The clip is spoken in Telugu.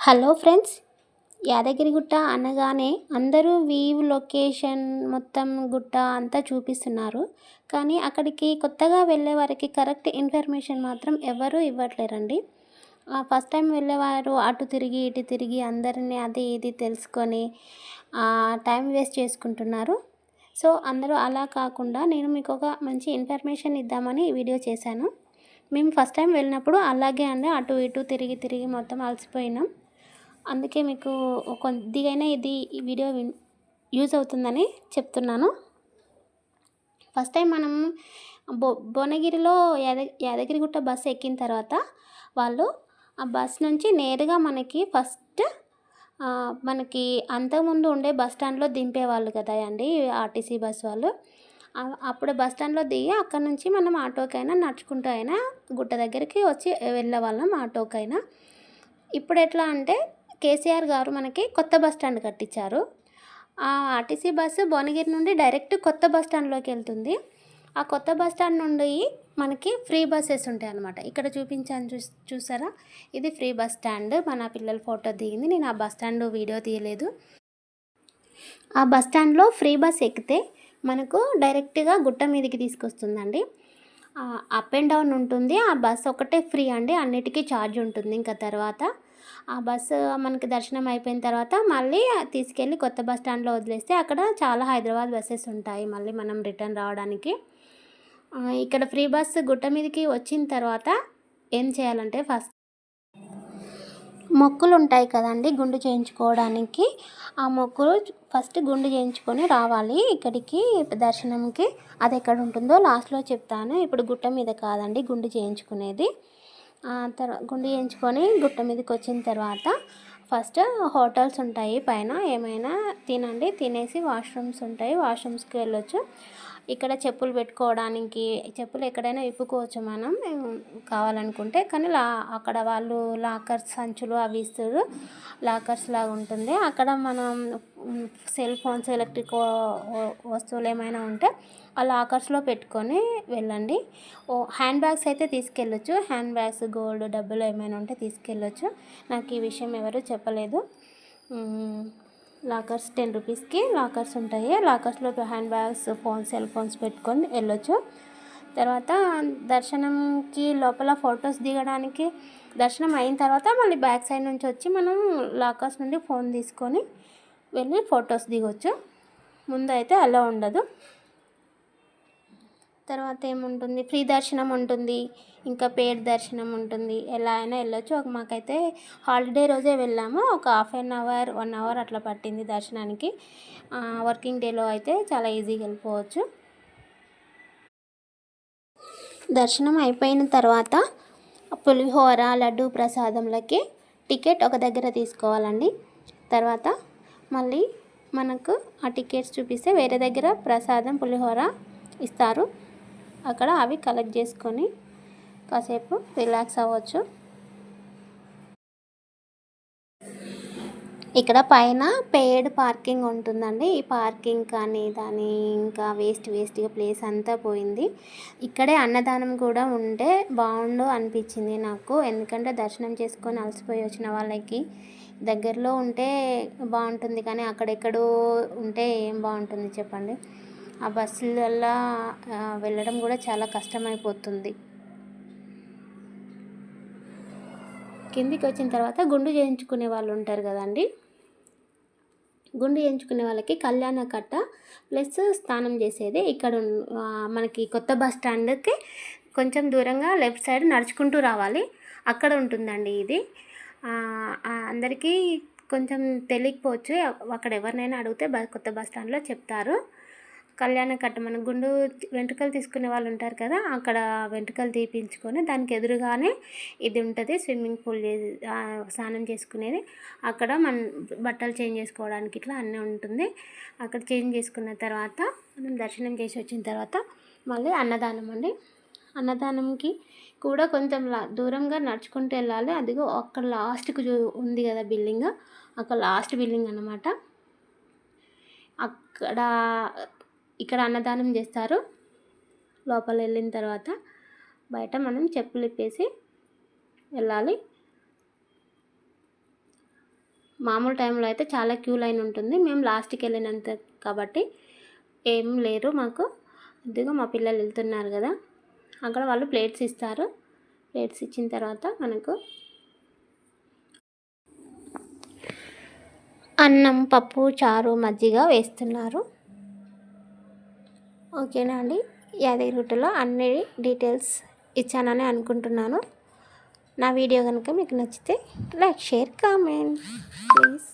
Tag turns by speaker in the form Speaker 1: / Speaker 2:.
Speaker 1: హలో ఫ్రెండ్స్ యాదగిరిగుట్ట అనగానే అందరూ వీవ్ లొకేషన్ మొత్తం గుట్ట అంతా చూపిస్తున్నారు. కానీ అక్కడికి కొత్తగా వెళ్ళే వారికి కరెక్ట్ ఇన్ఫర్మేషన్ మాత్రం ఎవరూ ఇవ్వట్లేరండి. ఫస్ట్ టైం వెళ్ళేవారు అటు తిరిగి ఇటు తిరిగి అందరినీ అది ఇది తెలుసుకొని టైం వేస్ట్ చేసుకుంటున్నారు. సో అందరూ అలా కాకుండా నేను మీకు ఒక మంచి ఇన్ఫర్మేషన్ ఇద్దామని వీడియో చేశాను. మేము ఫస్ట్ టైం వెళ్ళినప్పుడు అలాగే అండి అటు ఇటు తిరిగి తిరిగి మొత్తం అలసిపోయినాం. అందుకే మీకు కొద్దిగైనా ఇది ఈ వీడియో యూజ్ అవుతుందని చెప్తున్నాను. ఫస్ట్ టైం మనం భో భువనగిరిలో యాద యాదగిరిగుట్ట బస్సు ఎక్కిన తర్వాత వాళ్ళు ఆ బస్ నుంచి నేరుగా మనకి ఫస్ట్ మనకి అంతకుముందు ఉండే బస్ స్టాండ్లో దింపేవాళ్ళు కదా అండి ఆర్టీసీ బస్ వాళ్ళు. అప్పుడు బస్ స్టాండ్లో దిగి అక్కడ నుంచి మనం ఆటోకైనా నడుచుకుంటూ అయినా గుట్ట దగ్గరికి వచ్చి వెళ్ళే వాళ్ళం ఆటోకైనా. ఇప్పుడు ఎట్లా అంటే కేసీఆర్ గారు మనకి కొత్త బస్ స్టాండ్ కట్టించారు. ఆ ఆర్టీసీ బస్సు భువనగిరి నుండి డైరెక్ట్ కొత్త బస్ స్టాండ్లోకి వెళ్తుంది. ఆ కొత్త బస్ స్టాండ్ నుండి మనకి ఫ్రీ బస్సెస్ ఉంటాయి అనమాట ఇక్కడ చూపించాను చూ చూసారా? ఇది ఫ్రీ బస్ స్టాండ్. మన పిల్లల ఫోటో దిగింది. నేను ఆ బస్ స్టాండ్ వీడియో తీయలేదు. ఆ బస్ స్టాండ్లో ఫ్రీ బస్ ఎక్కితే మనకు డైరెక్ట్గా గుట్ట మీదకి తీసుకొస్తుందండి. అప్ అండ్ డౌన్ ఉంటుంది. ఆ బస్ ఒకటే ఫ్రీ అండి. అన్నిటికీ ఛార్జ్ ఉంటుంది. ఇంకా తర్వాత ఆ బస్సు మనకి దర్శనం అయిపోయిన తర్వాత మళ్ళీ తీసుకెళ్ళి కొత్త బస్ స్టాండ్లో వదిలేస్తే అక్కడ చాలా హైదరాబాద్ బస్సెస్ ఉంటాయి మళ్ళీ మనం రిటర్న్ రావడానికి. ఇక్కడ ఫ్రీ బస్సు గుట్ట మీదకి వచ్చిన తర్వాత ఏం చేయాలంటే ఫస్ట్ మొక్కులు ఉంటాయి కదండి గుండు చేయించుకోవడానికి. ఆ మొక్కులు ఫస్ట్ గుండు చేయించుకొని రావాలి ఇక్కడికి దర్శనంకి. అది ఎక్కడ ఉంటుందో లాస్ట్లో చెప్తాను. ఇప్పుడు గుట్ట మీద కాదండి గుండు చేయించుకునేది. తర్వాత గుండు చేయించుకొని గుట్ట మీదకి వచ్చిన తర్వాత ఫస్ట్ హోటల్స్ ఉంటాయి పైన. ఏమైనా తినండి. తినేసి వాష్రూమ్స్ ఉంటాయి. వాష్రూమ్స్కి వెళ్ళొచ్చు. ఇక్కడ చెప్పులు పెట్టుకోవడానికి చెప్పులు ఎక్కడైనా విప్పుకోవచ్చు మనం. కావాలనుకుంటే. కానీ లా అక్కడ వాళ్ళు లాకర్స్ సంచులు అవి ఇస్తారు. లాకర్స్ లాగా ఉంటుంది. అక్కడ మనం సెల్ ఫోన్స్ ఎలక్ట్రిక్ వస్తువులు ఏమైనా ఉంటే ఆ లాకర్స్లో పెట్టుకొని వెళ్ళండి. ఓ హ్యాండ్ బ్యాగ్స్ అయితే తీసుకెళ్ళొచ్చు. హ్యాండ్ బ్యాగ్స్ గోల్డ్ డబ్బులు ఏమైనా ఉంటే తీసుకెళ్ళొచ్చు. నాకు ఈ విషయం ఎవరు చెప్పలేదు. లాకర్స్ టెన్ రూపీస్కి లాకర్స్ ఉంటాయి. లాకర్స్లో hand bags phones cell phones పెట్టుకొని వెళ్ళొచ్చు. తర్వాత దర్శనంకి లోపల ఫొటోస్ దిగడానికి దర్శనం అయిన తర్వాత మళ్ళీ బ్యాక్ సైడ్ నుంచి వచ్చి మనం లాకర్స్ నుండి ఫోన్ తీసుకొని వెళ్ళి ఫొటోస్ దిగొచ్చు. ముందు అయితే అలా ఉండదు. తర్వాత ఏముంటుంది? ఫ్రీ దర్శనం ఉంటుంది. ఇంకా పేడ్ దర్శనం ఉంటుంది. ఎలా అయినా వెళ్ళొచ్చు. ఒక మాకైతే హాలిడే రోజే వెళ్ళాము. ఒక half an hour one hour అట్లా పట్టింది దర్శనానికి. వర్కింగ్ డేలో అయితే చాలా ఈజీగా వెళ్ళిపోవచ్చు. దర్శనం అయిపోయిన తర్వాత పులిహోర లడ్డు ప్రసాదంలకి టికెట్ ఒక దగ్గర తీసుకోవాలండి. తర్వాత మళ్ళీ మనకు ఆ టికెట్స్ చూపిస్తే వేరే దగ్గర ప్రసాదం పులిహోర ఇస్తారు. అక్కడ అవి కలెక్ట్ చేసుకొని కాసేపు రిలాక్స్ అవ్వచ్చు. ఇక్కడ పైన పేడ్ పార్కింగ్ ఉంటుందండి. ఈ పార్కింగ్ కానీ దాని ఇంకా వేస్ట్ వేస్ట్గా ప్లేస్ అంతా పోయింది. ఇక్కడే అన్నదానం కూడా ఉంటే బాగుండు అనిపించింది నాకు. ఎందుకంటే దర్శనం చేసుకొని అలసిపోయి వచ్చిన వాళ్ళకి దగ్గరలో ఉంటే బాగుంటుంది కానీ అక్కడెక్కడో ఉంటే ఏం బాగుంటుంది చెప్పండి? ఆ బస్సులల్లో వెళ్ళడం కూడా చాలా కష్టమైపోతుంది. కిందికి వచ్చిన తర్వాత గుండు చేయించుకునే వాళ్ళు ఉంటారు కదండి? గుండు చేయించుకునే వాళ్ళకి కళ్యాణ కట్ట ప్లస్ స్నానం చేసేది ఇక్కడ మనకి కొత్త బస్ స్టాండ్కి కొంచెం దూరంగా లెఫ్ట్ సైడ్ నడుచుకుంటూ రావాలి. అక్కడ ఉంటుందండి ఇది. అందరికీ కొంచెం తెలియకపోవచ్చు. అక్కడ ఎవరినైనా అడిగితే కొత్త బస్ స్టాండ్లో చెప్తారు. కళ్యాణ కట్ట మన గుండు వెంట్రుకలు తీసుకునే వాళ్ళు ఉంటారు కదా అక్కడ వెంట్రుకలు తీపించుకొని దానికి ఎదురుగానే ఇది ఉంటుంది స్విమ్మింగ్ పూల్ స్నానం చేసుకునేది. అక్కడ మన బట్టలు చేంజ్ చేసుకోవడానికి ఇట్లా అన్నీ ఉంటుంది. అక్కడ చేంజ్ చేసుకున్న తర్వాత మనం దర్శనం చేసి వచ్చిన తర్వాత మళ్ళీ అన్నదానం అండి. అన్నదానంకి కూడా కొంచెం దూరంగా నడుచుకుంటూ వెళ్ళాలి. అదిగో అక్కడ లాస్ట్కి ఉంది కదా బిల్డింగ్. అక్కడ లాస్ట్ బిల్డింగ్ అనమాట అక్కడ ఇక్కడ అన్నదానం చేస్తారు. లోపల వెళ్ళిన తర్వాత బయట మనం చెప్పులు ఇప్పేసి వెళ్ళాలి. మామూలు టైంలో అయితే చాలా క్యూ లైన్ ఉంటుంది. మేము లాస్ట్కి వెళ్ళినంత కాబట్టి ఏం లేరు మాకు. ఇదిగో మా పిల్లలు వెళ్తున్నారు కదా. అక్కడ వాళ్ళు ప్లేట్స్ ఇస్తారు. ప్లేట్స్ ఇచ్చిన తర్వాత మనకు అన్నం పప్పు చారు మజ్జిగ వేస్తున్నారు. ఓకేనా అండి? యాదగిరిగుట్టలో అన్ని డీటెయిల్స్ ఇచ్చానని అనుకుంటున్నాను. నా వీడియో కనుక మీకు నచ్చితే లైక్ షేర్ కామెంట్. ప్లీజ్.